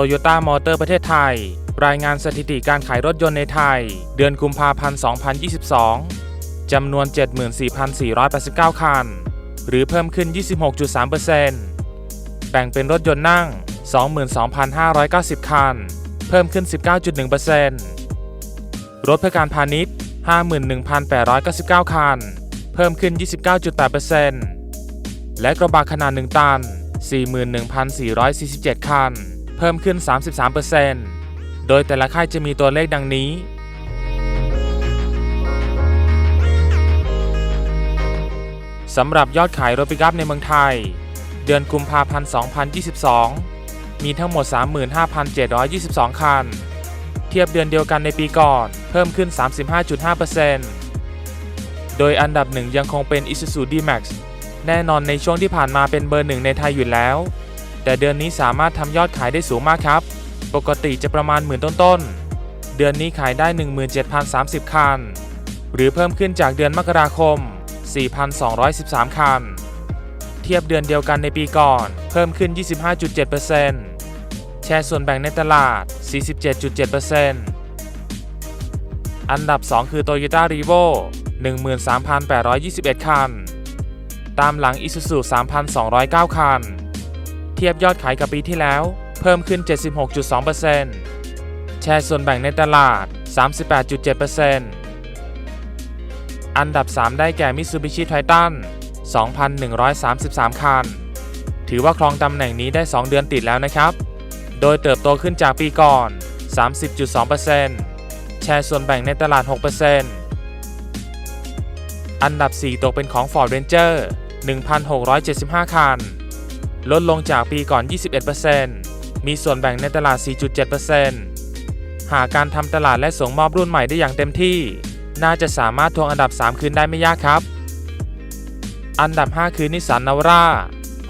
Toyota Motor ประเทศไทย รายงานสถิติการขายรถยนต์ในไทย เดือนกุมภาพันธ์ 2022 จำนวน 74,489 คัน หรือเพิ่มขึ้น 26.3%แบ่งเป็นรถยนต์นั่ง 22,590 คัน เพิ่มขึ้น 19.1%รถเพื่อการพาณิชย์ 51,899 คัน เพิ่มขึ้น 29.8%และกระบะขนาด 1 ตัน 41,447 คัน เพิ่มขึ้น 33%โดยแต่ละค่ายจะมีตัวเลขดังนี้ สำหรับยอดขายรถปิกอัพในเมืองไทย เดือนกุมภาพันธ์ 2022 มีทั้งหมด 35,722 คัน เทียบเดือนเดียวกันในปีก่อนเพิ่มขึ้น 35.5%โดยอันดับหนึ่งยังคงเป็น Isuzu D-Max แน่นอนในช่วงที่ผ่านมาเป็นเบอร์หนึ่งในไทยอยู่แล้ว แต่เดือนนี้สามารถทำยอดขายได้สูงมากครับ ปกติจะประมาณหมื่นต้นๆ เดือนนี้ขายได้ 17,030 คัน หรือเพิ่มขึ้นจากเดือนมกราคม 4,213 คัน เทียบเดือนเดียวกันในปีก่อน เพิ่มขึ้น 25.7%แชร์ส่วนแบ่งในตลาด 47.7%อันดับ 2 คือ Toyota r e v o 13,821 คัน ตามหลัง Isuzu 3,209 คัน เทียบยอดขายกับปีที่แล้ว เพิ่มขึ้น 76.2%แชร์ส่วนแบ่งในตลาด 38.7%อันดับ 3 ได้แก่ Mitsubishi Triton 2,133 คัน ถือว่าครองตำแหน่งนี้ได้ 2 เดือนติดแล้วนะครับ โดยเติบโตขึ้นจากปีก่อน 30.2%แชร์ส่วนแบ่งในตลาด 6%อันดับ 4 ตกเป็นของ Ford Ranger 1,675 คัน ลดลงจากปีก่อน 21%มีส่วนแบ่งในตลาด 4.7%หากการทำตลาดและส่งมอบรุ่นใหม่ได้อย่างเต็มที่ น่าจะสามารถทวงอันดับ 3 คืนได้ไม่ยากครับ อันดับ 5 คือนิสสันนาวร่า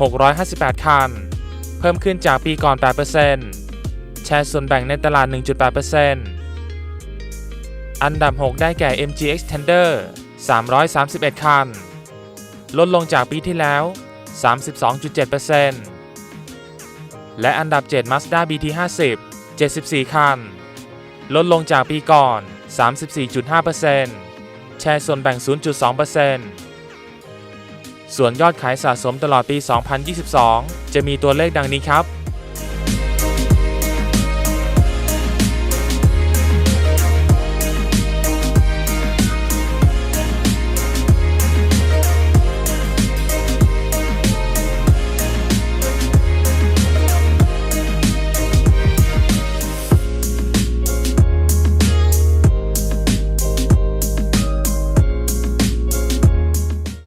658 คัน เพิ่มขึ้นจากปีก่อน 8%แชร์ส่วนแบ่งในตลาด 1.8%อันดับ 6 ได้แก่ MG Extender 331 คัน ลดลงจากปีที่แล้ว 32.7%และอันดับ 7 Mazda BT50 74 คัน ลดลงจากปีก่อน 34.5%แชร์ส่วนแบ่ง 0.2%ส่วนยอดขายสะสมตลอดปี 2022 จะมีตัวเลขดังนี้ครับ